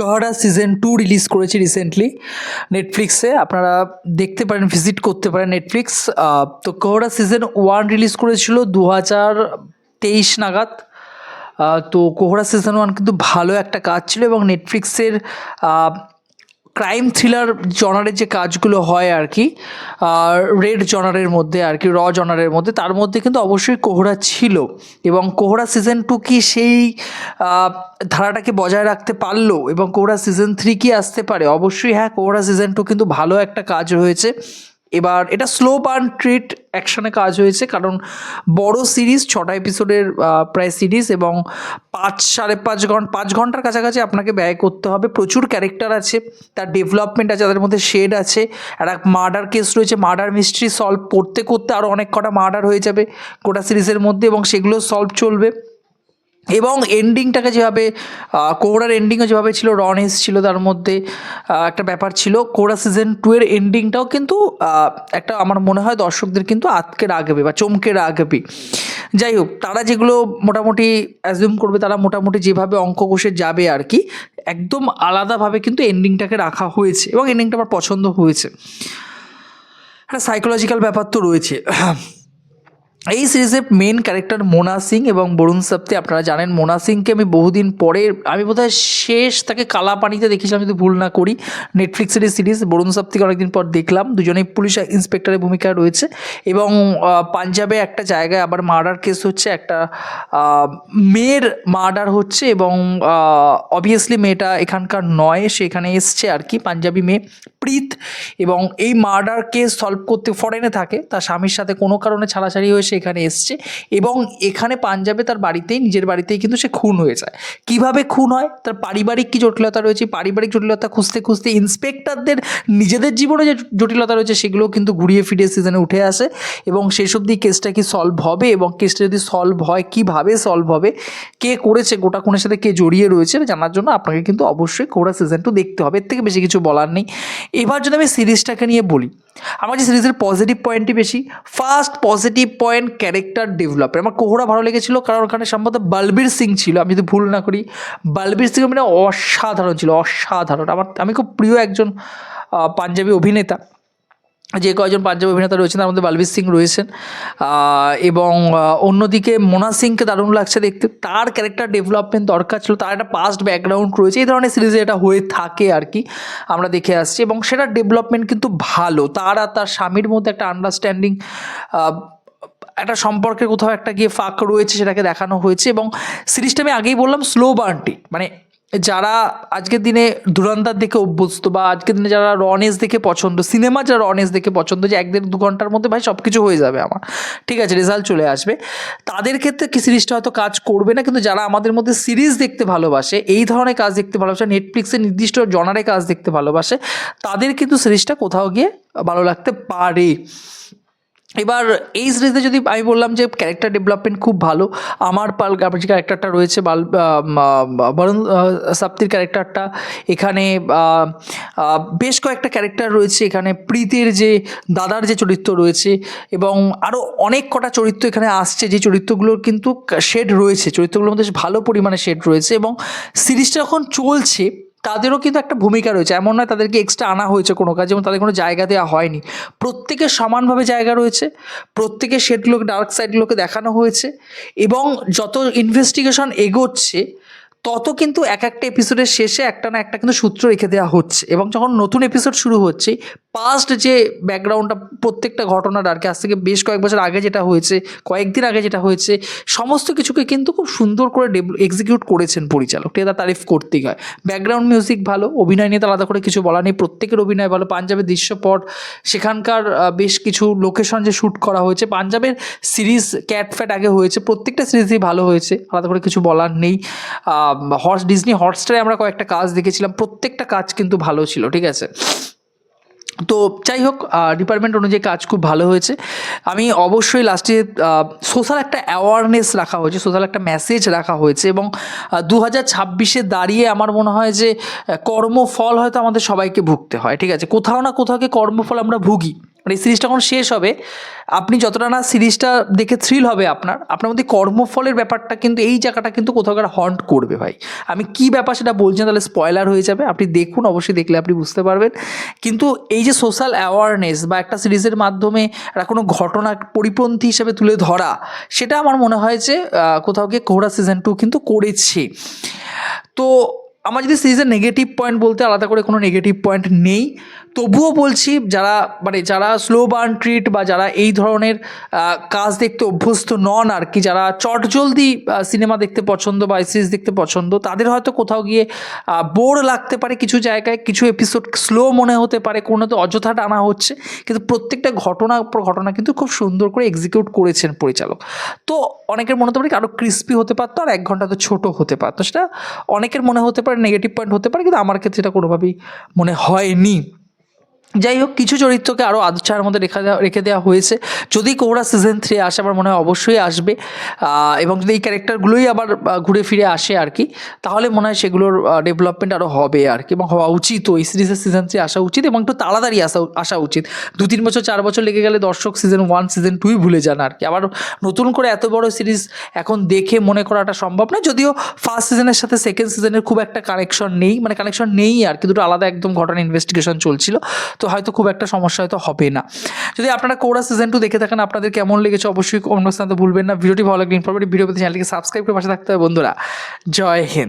কাহারা season two release করেছে recently নেটফ্লিক্সে আপনারা দেখতে পারেন ভিজিট করতে পারেন নেটফ্লিক্স তো কাহারা সিজন ওয়ান রিলিজ করেছিল দু হাজার তেইশ নাগাদ। তো কোহরা সিজন ওয়ান কিন্তু ভালো একটা কাজ ছিল এবং নেটফ্লিক্সের ক্রাইম থ্রিলার জনারের যে কাজগুলো হয় আর কি রেড জনারের মধ্যে আর কি র জনারের মধ্যে, তার মধ্যে কিন্তু অবশ্যই কোহরা ছিল। এবং কোহরা সিজন টু কি সেই ধারাটাকে বজায় রাখতে পারল? এবং কোহরা সিজন থ্রি কি আসতে পারে? অবশ্যই হ্যাঁ কোহরা সিজন টু কিন্তু ভালো একটা কাজ হয়েছে এবার এটা স্লো বার্ন ট্রিট অ্যাকশনে কাজ হয়েছে, কারণ বড় সিরিজ ছটা এপিসোডের প্রায় সিরিজ এবং পাঁচ, সাড়ে পাঁচ ঘণ্টা পাঁচ ঘণ্টার কাছাকাছি আপনাকে ব্যয় করতে হবে। প্রচুর ক্যারেক্টার আছে, তার ডেভেলপমেন্ট আছে, তাদের মধ্যে শেড আছে একটা মার্ডার কেস রয়েছে মার্ডার মিস্ট্রি সলভ করতে করতে আরও অনেক কটা মার্ডার হয়ে যাবে গোটা সিরিজের মধ্যে এবং সেগুলো সলভ চলবে। এবং এন্ডিংটাকে যেভাবে আহ, কোহরার এন্ডিংও যেভাবে ছিল রনেস ছিল তার মধ্যে একটা ব্যাপার ছিল। কোহরা সিজন টু এর এন্ডিংটাও কিন্তু একটা আমার মনে হয় দর্শকদের কিন্তু আতকে রাখবে বা চমকে রাখবে যাই হোক তারা যেগুলো মোটামুটি অ্যাজিউম করবে তারা মোটামুটি যেভাবে অঙ্ক কষে যাবে আর কি একদম আলাদাভাবে কিন্তু এন্ডিংটাকে রাখা হয়েছে এবং এন্ডিংটা আমার পছন্দ হয়েছে। একটা সাইকোলজিক্যাল ব্যাপার তো রয়েছে। এই সিরিজের মেন ক্যারেক্টার মোনা সিং এবং বরুণ সাপ্তি, আপনারা জানেন মোনা সিংকে আমি বহুদিন পরে, আমি বোধহয় শেষ তাকে কালা পানিতে দেখেছিলাম, যদি ভুল না করি নেটফ্লিক্সের সিরিজ। বরুণ সাপ্তিকে অনেকদিন পর দেখলাম। দুজনেই পুলিশ ইন্সপেক্টরের ভূমিকা রয়েছে এবং পাঞ্জাবে একটা জায়গায় আবার মার্ডার কেস হচ্ছে, একটা মেয়ের মার্ডার হচ্ছে এবং অবভিয়াসলি মেয়েটা এখানকার নয় সে এখানে এসছে আর কি, পাঞ্জাবি মেয়ে প্রীত এবং এই মার্ডার কেস সলভ করতে ফরেনে থাকে, তার স্বামীর সাথে কোনো কারণে ছাড়াছাড়ি হয়ে সে এখানে এসছে এবং এখানে পাঞ্জাবে তার বাড়িতেই, নিজের বাড়িতেই কিন্তু সে খুন হয়ে যায়। কীভাবে খুন হয়? তার পারিবারিক কী জটিলতা রয়েছে? পারিবারিক জটিলতা খুঁজতে খুঁজতে ইন্সপেক্টরদের নিজেদের জীবনে যে জটিলতা রয়েছে সেগুলো কিন্তু ঘুরিয়ে ফিরিয়ে সিজনে উঠে আসে এবং শেষ অবধি কেসটা কি সলভ হবে এবং কেসটা যদি সলভ হয়, কীভাবে সলভ হবে? কে করেছে? গোটা খুনের সাথে কে জড়িয়ে রয়েছে? জানার জন্য আপনাকে কিন্তু অবশ্যই কোরা সিজন টু দেখতে হবে। এর থেকে বেশি কিছু বলার নেই। এবার যদি আমি সিরিজটাকে নিয়ে বলি আমার যে সিরিজের পজিটিভ পয়েন্টই বেশি ফার্স্ট পজিটিভ পয়েন্ট ক্যারেক্টার ডেভেলপের আমার কোহরা ভালো লেগেছিল কারণ ওখানে সম্ভবত বলবীর সিং ছিল, আমি যদি ভুল না করি। বলবীর সিং মানে অসাধারণ ছিল, অসাধারণ। আমার, আমি খুব প্রিয় একজন পাঞ্জাবি অভিনেতা। যে কয়জন পাঞ্জাবি অভিনেতা রয়েছেন, তার মধ্যে বালবীর সিং রয়েছেন এবং অন্যদিকে মোনা সিংকে দারুণ লাগছে দেখতে। তার ক্যারেক্টার ডেভেলপমেন্ট দরকার ছিল, তার একটা পাস্ট ব্যাকগ্রাউন্ড রয়েছে, এই ধরনের সিরিজে এটা হয়ে থাকে আর কি আমরা দেখে আসছি, এবং সেটা ডেভেলপমেন্ট কিন্তু ভালো। তার আর তার স্বামীর মধ্যে একটা আন্ডারস্ট্যান্ডিং একটা সম্পর্কের কোথাও একটা গিয়ে ফাঁক রয়েছে, সেটাকে দেখানো হয়েছে, এবং সিরিজটা আমি আগেই বললাম স্লো বার্নটি মানে যারা আজকের দিনে ধুরন্ধার দেখে অভ্যস্ত বা আজকের দিনে যারা রনেস দেখে পছন্দ সিনেমা যারা রনেস দেখে পছন্দ, যে এক দেড় দু ঘণ্টার মধ্যে ভাই সব কিছু হয়ে যাবে আমার। ঠিক আছে রেজাল্ট চলে আসবে। তাদের ক্ষেত্রে কি সিরিজটা হয়তো কাজ করবে না, কিন্তু যারা আমাদের মধ্যে সিরিজ দেখতে ভালোবাসে, এই ধরনের কাজ দেখতে ভালোবাসে নেটফ্লিক্সের নির্দিষ্ট জনারে কাজ দেখতে ভালোবাসে, তাদের কিন্তু সিরিজটা কোথাও গিয়ে ভালো লাগতে পারে। এবার এই সিরিজে যদি আমি বললাম যে ক্যারেক্টার ডেভেলপমেন্ট খুব ভালো, আমার পাল যে ক্যারেক্টারটা রয়েছে, বাল বরুণ সাপ্তির ক্যারেক্টারটা এখানে বেশ কয়েকটা ক্যারেক্টার রয়েছে। এখানে প্রীতির যে দাদার যে চরিত্র রয়েছে এবং আরও অনেক কটা চরিত্র এখানে আসছে। যে চরিত্রগুলোর কিন্তু শেড রয়েছে। চরিত্রগুলোর মধ্যে ভালো পরিমাণে শেড রয়েছে এবং সিরিজটা যখন চলছে তাদেরও কিন্তু একটা ভূমিকা রয়েছে। এমন নয় তাদেরকে এক্সট্রা আনা হয়েছে কোনো কাজ এবং তাদের কোনো জায়গা দেওয়া হয়নি। প্রত্যেকের সমানভাবে জায়গা রয়েছে, প্রত্যেকের শেডগুলোকে ডার্ক সাইডগুলোকে দেখানো হয়েছে এবং যত ইনভেস্টিগেশন এগোচ্ছে তত কিন্তু এক একটা এপিসোডের শেষে একটা না একটা কিন্তু সূত্র রেখে দেওয়া হচ্ছে। এবং যখন নতুন এপিসোড শুরু হচ্ছে পাস্ট যে ব্যাকগ্রাউন্ডটা প্রত্যেকটা ঘটনার আর কি, আজ থেকে বেশ কয়েক বছর আগে যেটা হয়েছে, কয়েকদিন আগে যেটা হয়েছে, সমস্ত কিছুকে কিন্তু খুব সুন্দর করে এক্সিকিউট করেছেন পরিচালক। এটা তারিফ করতেই হয়। ব্যাকগ্রাউন্ড মিউজিক ভালো, অভিনয় নিয়ে আলাদা করে কিছু বলা নেই। প্রত্যেকের অভিনয় ভালো। পাঞ্জাবের দৃশ্যপট, সেখানকার বেশ কিছু লোকেশন যে শ্যুট করা হয়েছে। পাঞ্জাবের সিরিজ ক্যাট ফ্যাট আগে হয়েছে। প্রত্যেকটা সিরিজই ভালো হয়েছে। আলাদা করে কিছু বলার নেই। হর্স ডিজনি হটস্টারে আমরা কয়েকটা কাজ দেখেছিলাম। প্রত্যেকটা কাজ কিন্তু ভালো ছিল, ঠিক আছে? তো যাই হোক ডিপার্টমেন্ট অনুযায়ী কাজ খুব ভালো হয়েছে। আমি অবশ্যই লাস্টে সোশ্যাল একটা অ্যাওয়ারনেস রাখা হয়েছে, সোশ্যাল একটা মেসেজ রাখা হয়েছে এবং দু হাজার ছাব্বিশে দাঁড়িয়ে আমার মনে হয় যে, কর্মফল হয়তো আমাদের সবাইকে ভুগতে হয়, ঠিক আছে? কোথাও না কোথাও কর্মফল আমরা ভুগি। মানে সিরিজটা যখন শেষ হবে, আপনি যতটা না সিরিজটা দেখে থ্রিল হবে আপনার আপনার মধ্যে কর্মফলের ব্যাপারটা কিন্তু, এই জায়গাটা কিন্তু কোথাও হন্ট করবে ভাই। আমি কি ব্যাপার সেটা বলছি তাহলে স্পয়লার হয়ে যাবে। আপনি দেখুন, অবশ্যই দেখলে আপনি বুঝতে পারবেন। কিন্তু এই যে সোশ্যাল অ্যাওয়ারনেস বা একটা সিরিজের মাধ্যমে একটা কোনো ঘটনা পরিপন্থী হিসেবে তুলে ধরা, সেটা আমার মনে হয় যে কোথাও গিয়ে কোহরা সিজন টু কিন্তু করেছে। তো আমার যদি সিরিজের নেগেটিভ পয়েন্ট বলতে আলাদা করে কোনো নেগেটিভ পয়েন্ট নেই, তবুও বলছি যারা মানে যারা স্লো বার্ন ট্রিট বা যারা এই ধরনের কাজ দেখতে অভ্যস্ত নন আর কি, যারা চটজলদি সিনেমা দেখতে পছন্দ বা সিরিজ দেখতে পছন্দ, তাদের হয়তো কোথাও গিয়ে বোর লাগতে পারে কিছু জায়গায়, কিছু এপিসোড স্লো মনে হতে পারে, কোনো তো অযথা টানা হচ্ছে, কিন্তু প্রত্যেকটা ঘটনা ঘটনা কিন্তু খুব সুন্দর করে এক্সিকিউট করেছেন পরিচালক। তো অনেকের মনে হতে পারে আরও ক্রিস্পি হতে পারতো আর এক ঘণ্টা তো ছোটো হতে পারতো, সেটা অনেকের মনে হতে পারে নেগেটিভ পয়েন্ট হতে পারে কিন্তু আমার ক্ষেত্রে সেটা কোনোভাবেই মনে হয়নি। যাই হোক কিছু চরিত্রকে আরও আদচার মধ্যে রেখে রেখে দেওয়া হয়েছে। যদি কোহরা সিজন থ্রি আসে, আমার মনে হয় অবশ্যই আসবে। এবং যদি এই ক্যারেক্টারগুলোই আবার ঘুরে ফিরে আসে আর কি, তাহলে মনে হয় সেগুলোর ডেভেলপমেন্ট আরও হবে আর কি, এবং হওয়া উচিত এই সিরিজের সিজন থ্রি আসা উচিত এবং একটু তাড়াতাড়ি আসা আসা উচিত। দু, তিন বছর, চার বছর লেগে গেলে দর্শক সিজন ওয়ান সিজন টুই ভুলে যান আর কি। আবার নতুন করে এত বড় সিরিজ এখন দেখে মনে করাটা সম্ভব না, যদিও ফার্স্ট সিজনের সাথে সেকেন্ড সিজনের খুব একটা কানেকশন নেই মানে কানেকশন নেই আর কি, দুটো আলাদা একদম ঘটনা ইনভেস্টিগেশন চলছিল। তো হয়তো খুব একটা সমস্যা হয়তো হবে না। যদি আপনারা কোরা সিজন টু দেখে থাকেন, আপনাদের কেমন লেগেছে অবশ্যই অন্য স্থান তো ভুলবেন না। ভিডিওটি ভালো লাগলে ইনফরমেটিভ ভিডিও পেতে চ্যানেলকে সাবস্ক্রাইব করে পাশে থাকতে হবে বন্ধুরা। জয় হিন্দ।